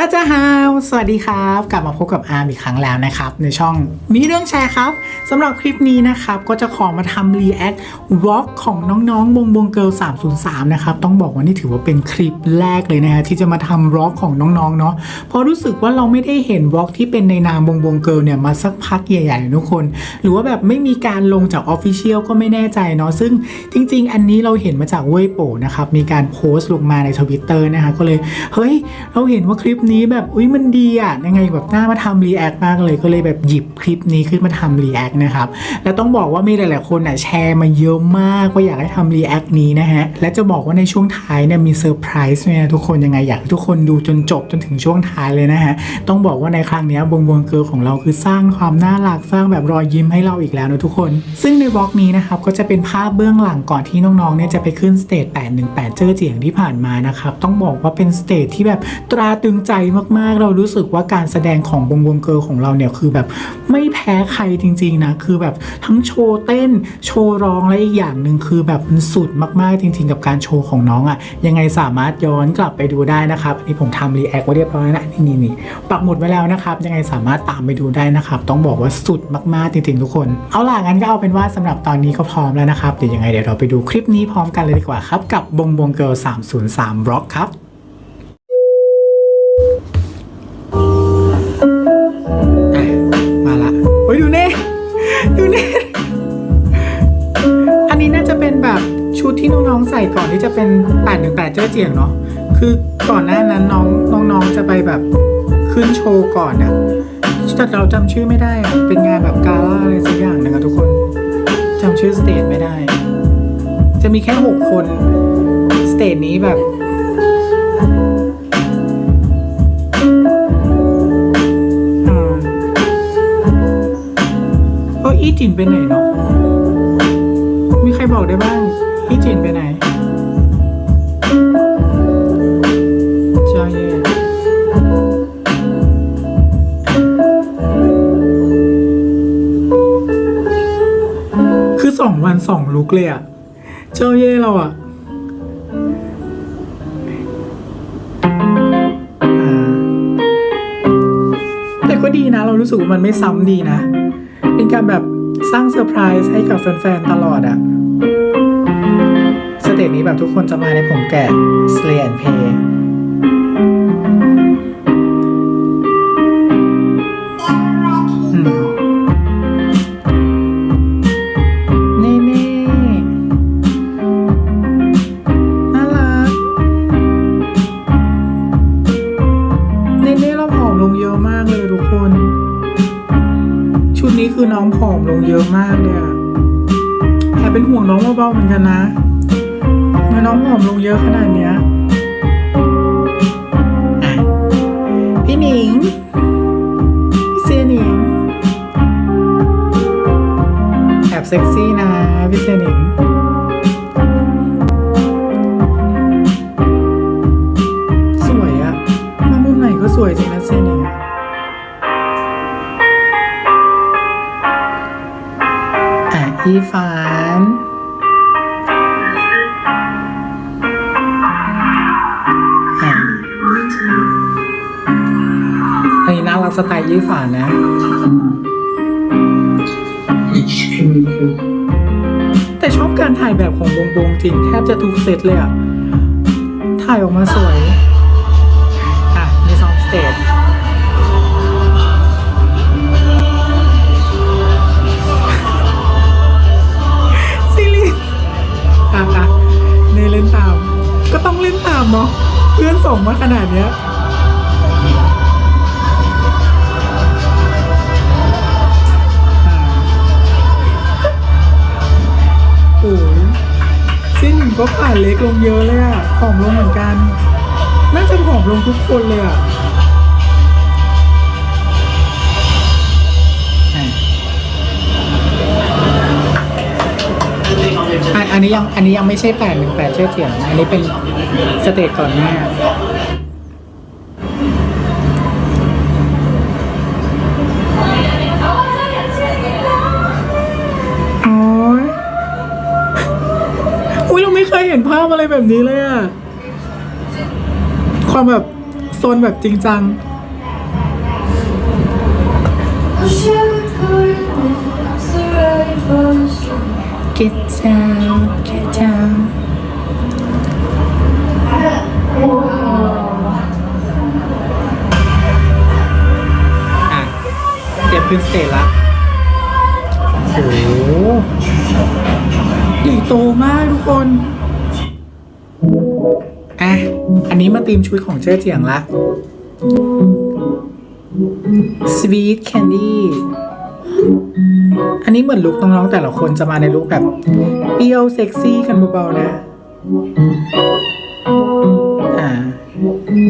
ตาจ้าฮาวสวัสดีครับ กลับมาพบกับอาร์มอีกครั้งแล้วนะครับ ในช่องมีเรื่องแชร์ครับสำหรับคลิปนี้นะครับ ก็จะขอมาทำรีแอควอล์กของน้องๆบงบงเกิล303 นะครับ ต้องบอกว่านี่ถือว่าเป็นคลิปแรกเลยนะฮะที่จะมาทำวอล์กของน้องๆเนาะเพราะรู้สึกว่าเราไม่ได้เห็นวอล์กที่เป็นในนามบงบงเกิลเนี่ยมาสักพักใหญ่ๆทุกคน หรือว่าแบบไม่มีการลงจากออฟฟิเชียลก็ไม่แน่ใจเนาะซึ่งจริง ๆ อันนี้เราเห็นมาจากเว่ยโปนะครับมีการโพสต์ลงมาในทวิตเตอร์นะคะก็เลยเฮ้ยเราเห็นว่าคลิปนี้แบบอุ้ยมันดีอะยังไงแบบน่ามาทำรีแอคมากเลยก็เลยแบบหยิบคลิปนี้ขึ้นมาทำรีแอคนะครับแล้วต้องบอกว่ามีหลาย ๆ คนอะแชร์มาเยอะมากว่าอยากให้ทำรีแอคนี้นะฮะและจะบอกว่าในช่วงท้ายเนี่ยมีเซอร์ไพรส์เนี่ยทุกคนยังไงอยากให้ทุกคนดูจนจบจนถึงช่วงท้ายเลยนะฮะต้องบอกว่าในครั้งนี้บงบงเกิร์ลของเราคือสร้างความน่ารักสร้างแบบรอยยิ้มให้เราอีกแล้วนะทุกคน ซึ่งในบล็อกนี้นะครับก็จะเป็นภาพเบื้องหลังก่อนที่น้อง ๆ เนี่ยจะไปขึ้นสเตจ818 เจอเจียงที่ผ่านมานะครับต้องบอกว่าเป็นสเตจที่แบบตราตึงใจมากๆ เรารู้สึกว่าการแสดงของบงบงเกิร์ลของเราเนี่ยคือแบบไม่แพ้ใครจริงๆนะคือแบบทั้งโชว์เต้นโชว์ร้องและอีกอย่างหนึ่งคือแบบมันสุดมากๆจริง ๆ กับการโชว์ของน้องอะ่ะยังไงสามารถย้อนกลับไปดูได้นะครับอันนี้ผมทำรีแอคไว้เรียบร้อยนะนี่นี่ปักหมุดไว้แล้วนะครับ ยังไงสามารถตามไปดูได้นะครับต้องบอกว่าสุดมากๆจริงๆทุกคน เอาล่ะงั้นก็เอาเป็นว่าสำหรับตอนนี้ก็พร้อมแล้วนะครับเดี๋ยวยังไงเดี๋ยวเราไปดูคลิปนี้พร้อมกันเลยดีกว่าครับกับบงบงเกิร์ล303บล็อกครับ ที่น้องๆใส่ก่อนที่จะเป็น818เจ้าเจียงเนาะคือก่อนหน้านั้นน้องน้องๆจะไปแบบขึ้นโชว์ก่อนอะแต่เราจำชื่อไม่ได้อะเป็นงานแบบกาล่าอะไรสักอย่างหนึงอะทุกคนจำชื่อสเตจไม่ได้ จะมีแค่หกคนสเตจนี้แบบอ่าเอออีจินไปไหนเนาะมีใครบอกได้บ้าง อีจินไปไหนเจ้าเย่คือสองวันสองลุกเลยอะเจ้าเย่เราอะอ่าแต่ก็ดีนะ เรารู้สึกว่ามันไม่ซ้ำดีนะ เป็นการแบบสร้างเซอร์ไพรส์ให้กับแฟนๆ ตลอดอะ เตจนี้แบบทุกคนจะมาในผมแกะ Slay and Play อืมนี่นี่น่ารักเนเน่เราผอมลงเยอะมากเลยทุกคนชุดนี้คือน้องผอมลงเยอะมากเลยอะแอบเป็นห่วงน้องเบาๆเหมือนกันนะ ทำไมน้องผอมลงเยอะขนาดเนี้ยอะพี่หนิง พี่เซียหนิง แอบเซ็กซี่นะพี่เซียหนิงสวยอะมามุมไหนก็สวยจริงนะเซียหนิงอะอะอีฟาน สไตล์ยี่ฝานนะ แต่ชอบการถ่ายแบบของวงวงจริงแทบจะทุกเซตเลยอะถ่ายออกมาสวย กลงเยอะเลยอะผอมลงเหมือนกัน น่าจะผอมลงทุกคนเลยอะอะอันอันนี้ยังอันนี้ยังไม่ใช่แปดหนึ่งแปดเชื่อเถียงอันนี้เป็นสเตจก่อนหน้า ยเราไม่เคยเห็นภาพอะไรแบบนี้เลยอะความแบบโซนแบบจริงจัง Get down, get down อะเตรียมขึ้นสเตจละโอ้โหใหญ่โตมากทุกคน นนี้มาตีมชุดของเจ้เจียงละ Sweet Candy อันนี้เหมือนลุคน้องๆแต่ละคนจะมาในลุคแบบเปรี้ยวเซ็กซี่กันเบาๆนะอ่า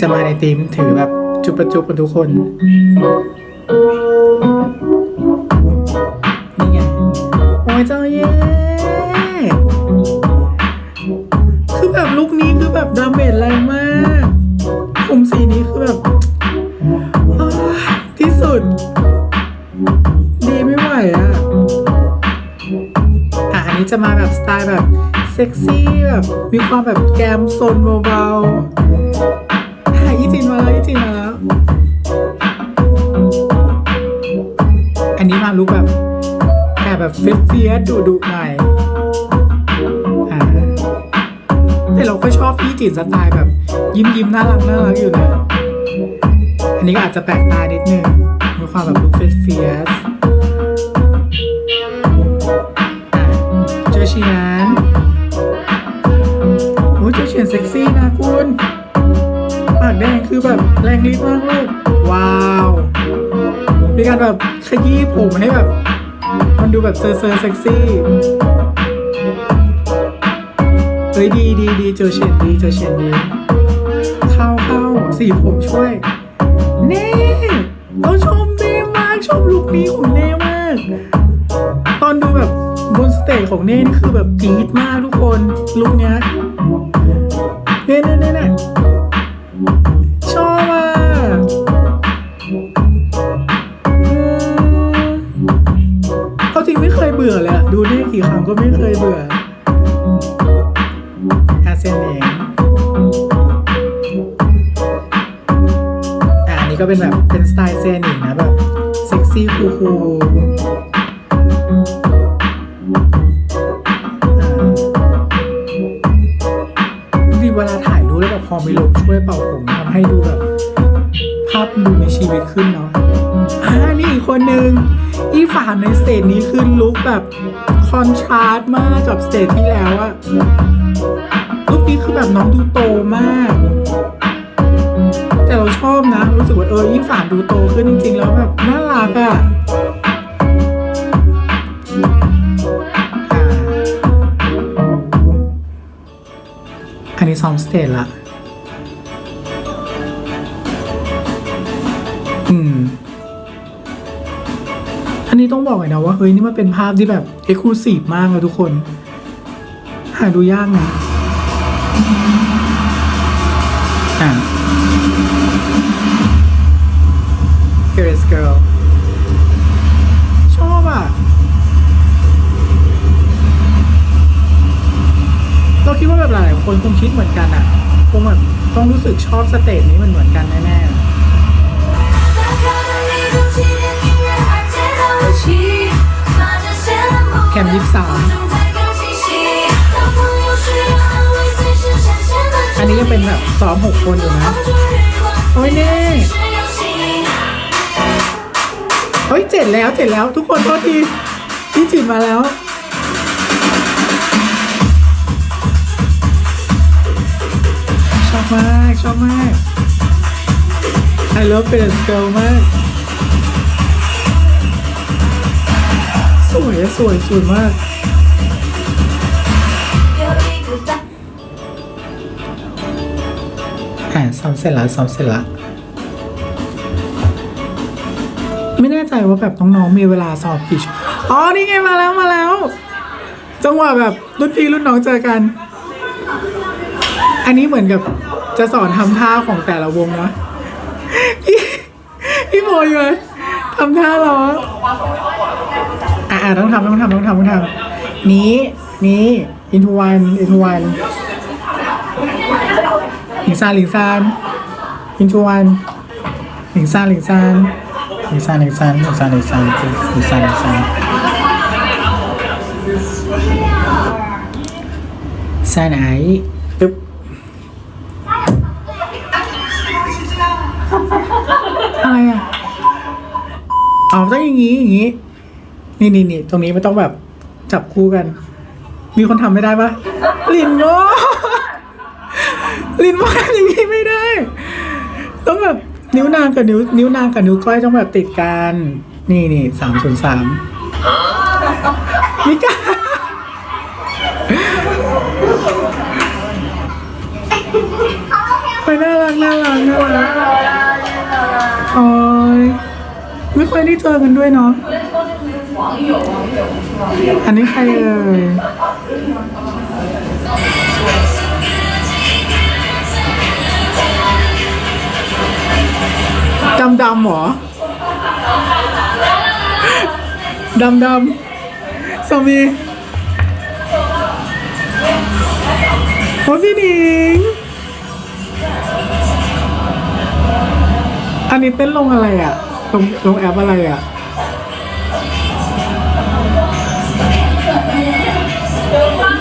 จะมาในธีมถือแบบจุบประจุบกันทุกคน ซ็กซี่แบบมีความแบบแกมโซนเบาๆอะอีจินมาแล้วอีจินมาแล้ว อันนี้มาลุกแบบแอบแบบเฟียสเฟียดุดุหน่อยอ่าแต่เราก็ชอบพี่จินสไตล์แบบ ยิ้มยิ้มน่ารักน่ารักอยู่นะ อันนี้ก็อาจจะแปลกตานิดนึงมีความแบบลุคเฟียสเฟียสเจอเชียน เซ็กซี่นะคุณ ปากแดงคือแบบแรงฤทธิ์มากลูกว้าวมีการแบบขยี้ผมให้แบบ มันดูแบบเซอร์เซอร์เซ็กซี่ เฮ้ยดีดีดีเจอเชนดีเจอเชนดีเข้าเข้าสีผมช่วย เน่เราชมเน่มากชมลุคนี้ของเน่มาก ตอนดูแบบบนสเตจของเน่นี่คือแบบกรี๊ดมากทุกคนลุคเนี้ย ก็ไม่เคยเบื่ออาเซนเองอะอันนี้ก็เป็นแบบเป็นสไตล์เซนอีกนะแบบเซ็กซี่คูลๆจริงๆเวลาถ่ายรูปแล้วแบบพอมีลมช่วยเป่าผมทำให้ดูแบบ ภาพดูมีชีวิตขึ้นเนาะอ่านี่อีกคนนึงอีฝานในสเตจนี้คือลุคแบบ คอนทราสต์มากกับสเตจที่แล้วอะลุคนี้คือแบบน้องดูโตมาก แต่เราชอบนะ รู้สึกว่าเอออีฝานดูโตขึ้นจริง ๆ แล้วแบบน่ารักอะอันนี้ซ้อมสเตจละอืม อันนี้ต้องบอกเลยนะว่าเฮ้ยนี่มันเป็นภาพที่แบบเอ็กซ์คลูซีฟมากเลยทุกคน หาดูยากนะอะ Curious Girl ชอบอะ เราคิดว่าแบบหลายๆคนคงคิดเหมือนกันอะ คงแบบต้องรู้สึกชอบสเตจนี้มันเหมือนกันแน่ๆ ยังเป็นแบบซ้อมหกคนอยู่นะ โอ้ยเน่เฮ้ยเจ็ดแล้วเจ็ดแล้วทุกคนโทษทีพี่จิตมาแล้วชอบมากชอบมาก I love f i n Girl มาก สวยอะสวยสวยมาก อ่าซ้อมเสร็จแล้วซ้อมเสร็จแล้วไม่แน่ใจว่าแบบน้องๆมีเวลาสอบกี่ชั่วอ๋อนี่ไงมาแล้วมาแล้ว จังหวะแบบรุ่นพี่รุ่นน้องเจอกัน อันนี้เหมือนกับจะสอนทำท่าของแต่ละวงนะพี่โมยมาทำท่าล้ออ่าต้องทำต้องทำต้องทำต้องทำนี้นี้ into one into one ห ลิงซานหลิงซาน into one หลิงซานหลิงซานหลิงซานหลิงซานหลิงซานหลิงซานหลิงซานหลิงซานซานไหนตึ๊บอะไรอะเอาต้องอย่างงี้อย่างงี้ นี่นี่นี่ตรงนี้ไมันต้องแบบจับคู่กัน มีคนทำไม่ได้ปะลินโง่ ลินว่าอย่างนี้ไม่ได้ ต้องแบบนิ้วนางกับนิ้วนิ้วนางกับนิ้วก้อยต้องแบบติดกันนี่นี่สามศูนสามมิกาไปน่ารักน่ารักน่ารักโอ้ยไม่ค่อยได้เจอกันด้วยเนาะอันนี้ใครเอ่ย ดำดำเหรอดำดำสามีโอ้พี่หนิง อันนี้เต้นลงอะไรอะ ลงลงแอปอะไรอะ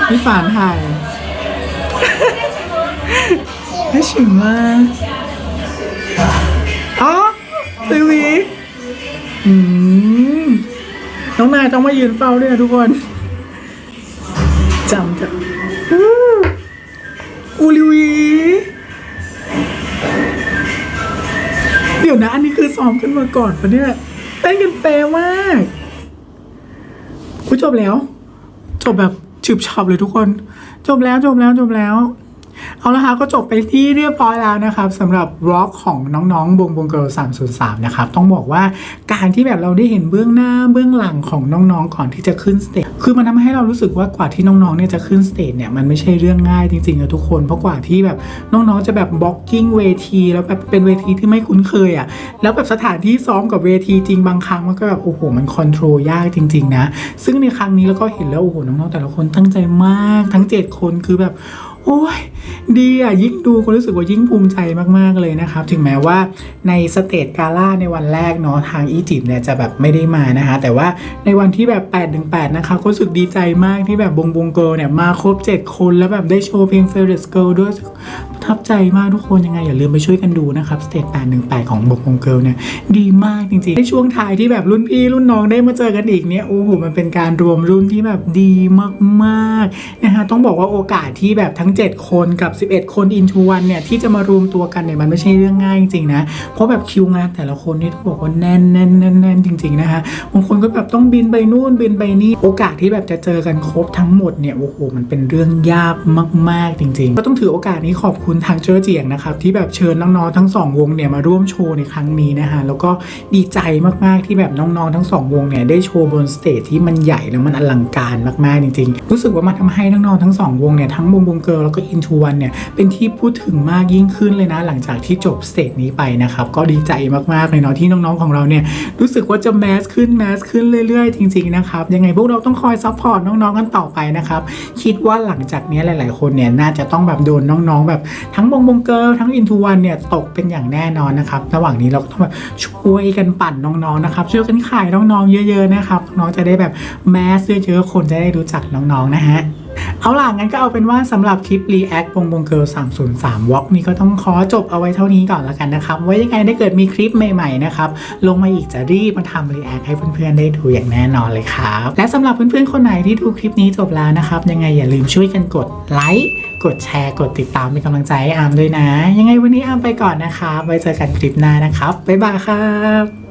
พี่ฝานถ่ายไม่ชิงมาก ซีวีอืมน้องนายต้องมายืนเฝ้าด้วยนะทุกคนจำจะอู้อูลิวีเดี๋ยวนะอันนี้คือซ้อมกันมาก่อนปะเนี่ยเต้นกันเป๊ะมากกูจบแล้ว จบแบบฉึบฉับเลยทุกคน จบแล้วจบแล้วจบแล้ว เอาละค่ะก็จบไปที่เรียบร้อยแล้วนะครับสำหรับร็อกของน้องๆบงบงเกิร์ล303นะครับต้องบอกว่าการที่แบบเราได้เห็นเบื้องหน้าเบื้องหลังของน้องๆก่อนที่จะขึ้นสเตจคือมันทำให้เรารู้สึกว่ากว่าที่น้องๆเนี่ยจะขึ้นสเตจเนี่ยมันไม่ใช่เรื่องง่ายจริงๆนะทุกคนเพราะกว่าที่แบบน้องๆจะแบบบล็อกกิ้งเวทีแล้วแบบเป็นเวทีที่ไม่คุ้นเคยอะแล้วแบบสถานที่ซ้อมกับเวทีจริงบางครั้งมันก็แบบโอ้โหมันคอนโทรลยากจริง ๆ นะ ซึ่งในครั้งนี้เราก็เห็นแล้วโอ้โหน้องๆแต่ละคนตั้งใจมากทั้ง 7 คนคือแบบ โอ้ยดีอะยิ่งดูก็รู้สึกว่ายิ่งภูมิใจมากๆเลยนะครับ ถึงแม้ว่าในสเตจกาล่าในวันแรกเนาะทางอียิปต์เนี่ยจะแบบไม่ได้มานะคะ แต่ว่าในวันที่แบบ8ถึง8นะคะก็รู้สึกดีใจมากที่แบบบงบงเกิลเนี่ยมาครบ 7 คนแล้วแบบได้โชว์เพลง f a i r e s Girl ด้วยประทับใจมากทุกคนยังไง อย่าลืมไปช่วยกันดูนะครับสเตจ8 1 8ของบงบงเกิลเนี่ยดีมากจริงๆในช่วงท้ายที่แบบรุ่นพี่รุ่นน้องได้มาเจอกันอีกเนี่ยโอ้โหมันเป็นการรวมรุ่นที่แบบดีมากๆนะคะต้องบอกว่าโอกาสที่แบบทั้ง7 คนกับ 11 คน into one เนี่ยที่จะมารวมตัวกันเนี่ยมันไม่ใช่เรื่องง่ายจริงๆนะ เพราะแบบคิวงานแต่ละคนนี่ต้องบอกว่าแน่นแน่นแน่นแน่นจริงๆนะคะบางคนก็แบบต้องบินไปนู่นบินไปนี่โอกาสที่แบบจะเจอกันครบทั้งหมดเนี่ยโอ้โหมันเป็นเรื่องยากมากๆจริงๆ ก็ต้องถือโอกาสนี้ขอบคุณทางเจอเจียงนะครับที่แบบเชิญน้องๆทั้งสองวงเนี่ยมาร่วมโชว์ในครั้งนี้นะคะแล้วก็ดีใจมากๆที่แบบน้องๆทั้งสองวงเนี่ยได้โชว์บนสเตจที่มันใหญ่แล้วมันอลังการมากๆจริงๆ รู้สึกว่ามันทำให้น้องๆทั้งสองวงเนี่ยทั้งวงวงเกิร์ลแล้วก็อินทูวันเนี่ยเป็นที่พูดถึงมากยิ่งขึ้นเลยนะ หลังจากที่จบสเตจนี้ไปนะครับ ก็ดีใจมากๆเลยเนาะที่น้องๆของเราเนี่ยรู้สึกว่าจะแมสขึ้นแมสขึ้นเรื่อยๆ จริงๆนะครับ ยังไงพวกเราต้องคอยซัพพอร์ตน้องๆกันต่อไปนะครับคิดว่าหลังจากนี้หลาย ๆ คนเนี่ยน่าจะต้องแบบโดนน้องๆ แบบทั้งวงวงเกิลทั้งอินทูวันเนี่ยตกเป็นอย่างแน่นอนนะครับระหว่างนี้เราก็ต้องแบบช่วยกันปั่นน้องๆนะครับช่วยกันขายน้องๆเยอะ ๆ นะครับน้องจะได้แบบแมสเยอะๆคนจะได้รู้จักน้องๆนะฮะ เอาล่ะงั้นก็เอาเป็นว่าสำหรับคลิป React วงวงเกิล303 Walk นี้ก็ต้องขอจบเอาไว้เท่านี้ก่อนแล้วกันนะครับ ไว้ยังไงถ้เกิดมีคลิปใหม่ๆนะครับ ลงมาอีกจะรีบมาทำ React ให้เพื่อนๆได้ดูอย่างแน่นอนเลยครับ และสำหรับเพื่อนๆคนไหนที่ดูคลิปนี้จบแล้วนะครับ ยังไงอย่าลืมช่วยกันกดไลค์กดแชร์กดติดตามเป็นกำลังใจให้อามด้วยนะ ยังไงวันนี้อามไปก่อนนะครับไว้เจอกันคลิปหน้านะครับบ๊ายบายครับ